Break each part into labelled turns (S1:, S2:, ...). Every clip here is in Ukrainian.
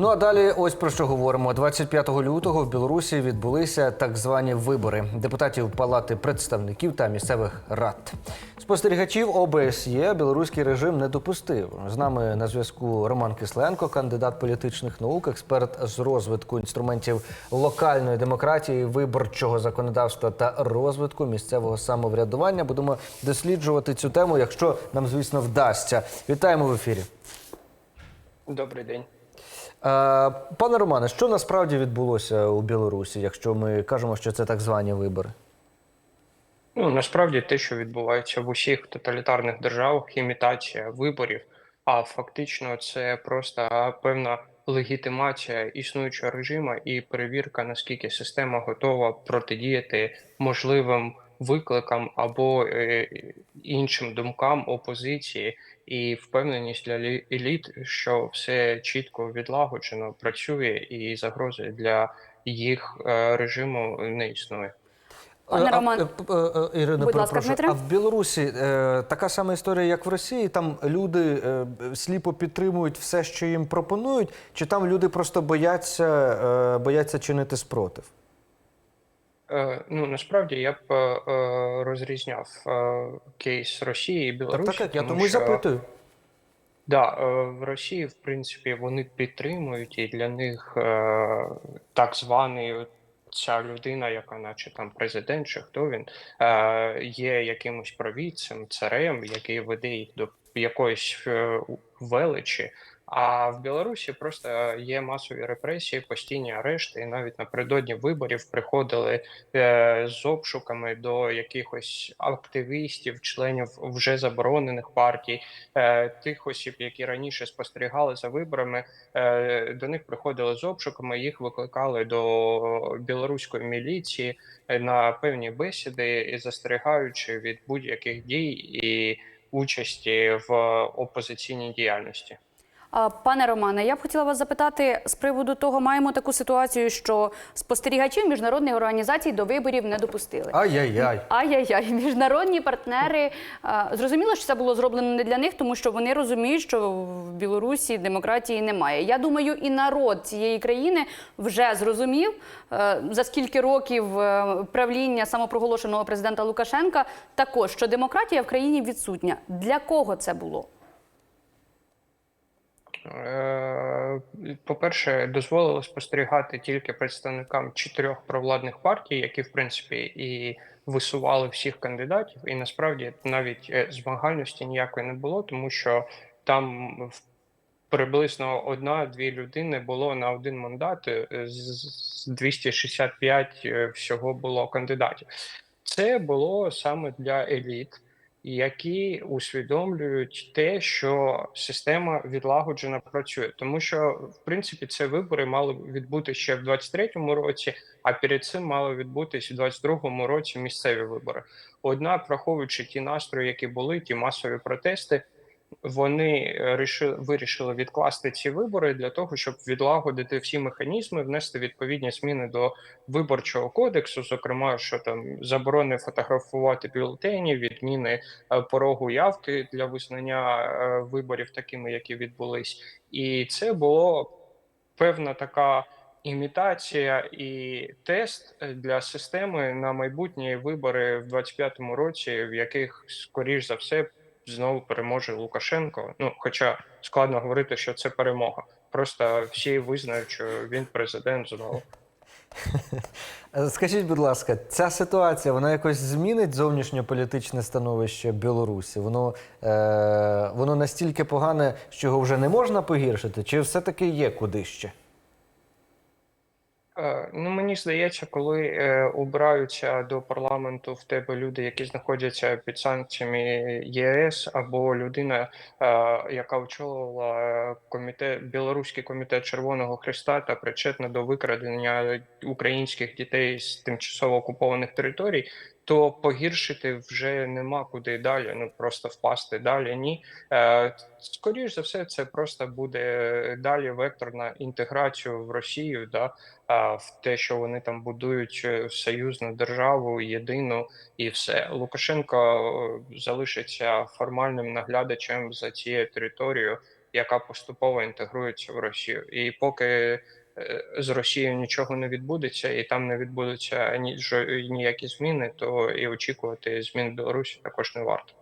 S1: Ну а далі ось про що говоримо. 25 лютого в Білорусі відбулися так звані вибори депутатів Палати представників та місцевих рад. Спостерігачів ОБСЄ білоруський режим не допустив. З нами на зв'язку Роман Кисленко, кандидат політичних наук, експерт з розвитку інструментів локальної демократії, виборчого законодавства та розвитку місцевого самоврядування. Будемо досліджувати цю тему, якщо нам, звісно, вдасться. Вітаємо в ефірі.
S2: Добрий день.
S1: Е, Пане Романе, що насправді відбулося у Білорусі, якщо ми кажемо, що це так звані вибори?
S2: Ну насправді те, що відбувається в усіх тоталітарних державах, імітація виборів, а фактично це просто певна легітимація існуючого режиму і перевірка, наскільки система готова протидіяти можливим викликам або е, іншим думкам опозиції, і впевненість для еліт, що все чітко відлагоджено працює, і загрози для їх е, режиму не існує.
S3: Пане
S1: Е, а,
S3: Роман,
S1: е, Ірино,
S3: будь ласка, Дмитре.
S1: а в Білорусі е, така сама історія, як в Росії. Там люди е, сліпо підтримують все, що їм пропонують, чи там люди просто бояться, е, бояться чинити спротив?
S2: Е, Ну насправді я б е, е, розрізняв кейс Росії і Білорусі.
S1: так, так, я тому і
S2: що,
S1: запитую.
S2: Да, в Росії, в принципі, вони підтримують, і для них так званий ця людина, яка, наче там президент, чи хто він, є якимось провідцем, царем, який веде їх до якоїсь величі. А в Білорусі просто є масові репресії, постійні арешти, і навіть напередодні виборів приходили е, з обшуками до якихось активістів, членів вже заборонених партій, е, тих осіб, які раніше спостерігали за виборами, е, до них приходили з обшуками, їх викликали до білоруської міліції на певні бесіди, і застерігаючи від будь-яких дій і участі в опозиційній діяльності.
S3: Пане Романе, я б хотіла вас запитати з приводу того, маємо таку ситуацію, що спостерігачів міжнародних організацій до виборів не допустили.
S1: Ай-яй-яй.
S3: Ай-яй-яй, міжнародні партнери. Зрозуміло, що це було зроблено не для них, тому що вони розуміють, що в Білорусі демократії немає. Я думаю, і народ цієї країни вже зрозумів, е, за скільки років е, правління самопроголошеного президента Лукашенка, також що демократія в країні відсутня. Для кого це було?
S2: Е, По-перше, дозволило спостерігати тільки представникам чотирьох провладних партій, які в принципі і висували всіх кандидатів, і насправді навіть е, змагальності ніякої не було, тому що там приблизно одна-дві людини було на один мандат. е, З з 265 е, всього було кандидатів. Це було саме для еліт які усвідомлюють те, що система відлагоджена працює, тому що в принципі це вибори мали відбути ще в 23-му році, а перед цим мали відбутись в 22-му році місцеві вибори. Однак, враховуючи ті настрої, які були, ті масові протести. Вони е, рішили, вирішили відкласти ці вибори для того, щоб відлагодити всі механізми, внести відповідні зміни до виборчого кодексу, зокрема, що там заборони фотографувати бюлетені, відміни е, порогу явки для визнання е, виборів такими, які відбулись, і це було певна така імітація і тест для системи на майбутні вибори в 25-му році, в яких скоріш за все знову переможе Лукашенко. Ну, хоча складно говорити, що це перемога. Просто всі визнають, що він президент знову.
S1: Скажіть, будь ласка, ця ситуація вона якось змінить зовнішньополітичне становище Білорусі? Воно, е, воно настільки погане, що його вже не можна погіршити, чи все-таки є куди ще?
S2: Е, Ну, мені здається, коли е, обираються до парламенту в тебе люди, які знаходяться під санкціями ЄС, або людина, е, яка очолила е, комітет Білоруський комітет Червоного Христа та причетна до викрадення українських дітей з тимчасово окупованих територій, то погіршити вже нема куди далі. Ну просто впасти далі. Ні, е, скоріш за все, це просто буде далі вектор на інтеграцію в Росію. Да в те, що вони там будують е, союзну державу, єдину і все. Лукашенко е, залишиться формальним наглядачем за цією територією яка поступово інтегрується в Росію. І поки з Росією нічого не відбудеться, і там не відбудуться ніякі зміни, то і очікувати змін в Білорусі також не варто.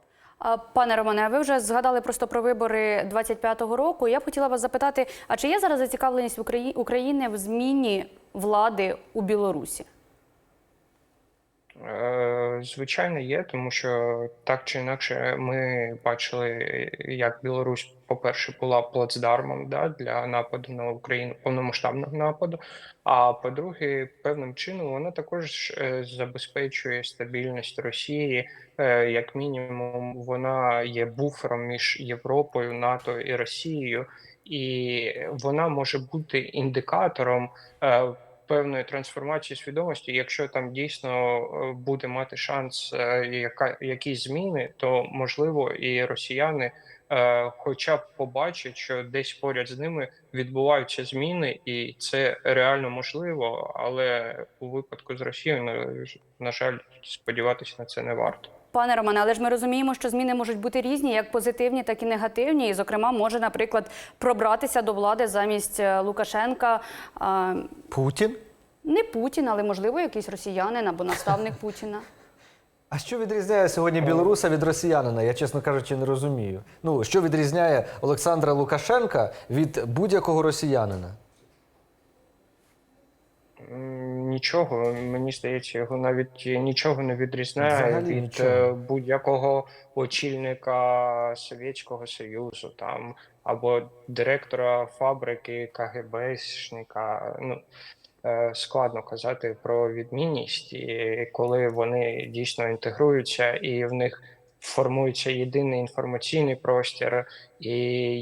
S3: Пане Романе, ви вже згадали просто про вибори 25-го року. Я б хотіла вас запитати, а чи є зараз зацікавленість України в зміні влади у Білорусі?
S2: Е, Звичайно, є, тому що так чи інакше ми бачили, як Білорусь, по-перше, була плацдармом да, для нападу на Україну, повномасштабного нападу. А по-друге, певним чином вона також е, забезпечує стабільність Росії. Е, Як мінімум, вона є буфером між Європою, НАТО і Росією, і вона може бути індикатором. Певної трансформації свідомості, якщо там дійсно е, буде мати шанс е, яка якісь зміни, то можливо і росіяни, е, хоча б побачать, що десь поряд з ними відбуваються зміни, і це реально можливо. Але у випадку з Росією, на жаль, сподіватися на це не варто.
S3: Пане Романе, але ж ми розуміємо, що зміни можуть бути різні, як позитивні, так і негативні. І, зокрема, може, наприклад, пробратися до влади замість е, Лукашенка а,
S1: Путін?
S3: не Путін, але можливо якийсь росіянин або наставник Путіна.
S1: А що відрізняє сьогодні білоруса від росіянина? Я, чесно кажучи, не розумію. Ну, що відрізняє Олександра Лукашенка від будь-якого росіянина?
S2: Нічого, мені здається, його навіть нічого не відрізняє
S1: Взагалі
S2: від
S1: нічого.
S2: е, будь-якого очільника Совєтського Союзу там або директора фабрики КГБшника. Ну е, складно казати про відмінність, і коли вони дійсно інтегруються, і в них формується єдиний інформаційний простір, і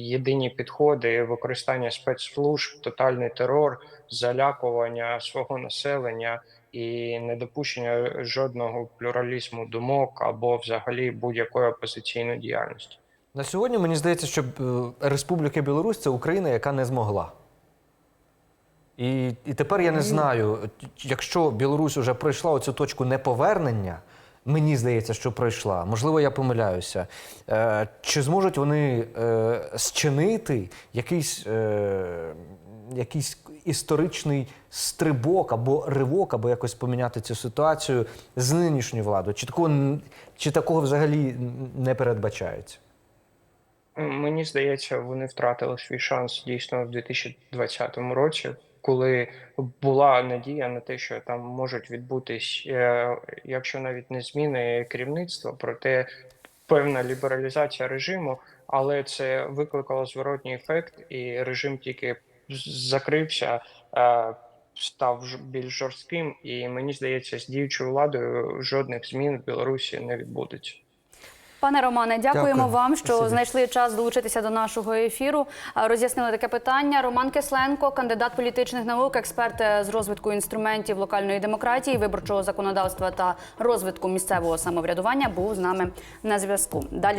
S2: єдині підходи, використання спецслужб, тотальний терор залякування свого населення і недопущення жодного плюралізму думок або взагалі будь-якої опозиційної діяльності.
S1: На сьогодні мені здається, що е, Республіка Білорусь це Україна, яка не змогла. І, і тепер я не знаю, якщо Білорусь вже пройшла оцю точку неповернення, мені здається, що пройшла. Можливо, я помиляюся. Е, чи зможуть вони е, зчинити якийсь, е, якийсь історичний стрибок або ривок, або якось поміняти цю ситуацію з нинішньою владою? Чи такого, чи такого взагалі не передбачається?
S2: Мені здається, вони втратили свій шанс дійсно в 2020 році, коли була надія на те, що там можуть відбутись, е, якщо навіть не зміни керівництва, проте певна лібералізація режиму, але це викликало зворотній ефект, і режим тільки закрився. е, Став ж- більш жорстким, і мені здається, з діючою владою жодних змін в Білорусі не відбудеться.
S3: Пане Романе, дякуємо
S1: Дякую.
S3: вам, що
S1: Спасибі.
S3: знайшли час долучитися до нашого ефіру. Роз'яснили таке питання. Роман Кисленко, кандидат політичних наук, експерт е, з розвитку інструментів локальної демократії, виборчого законодавства та розвитку місцевого самоврядування, був з нами на зв'язку. Далі.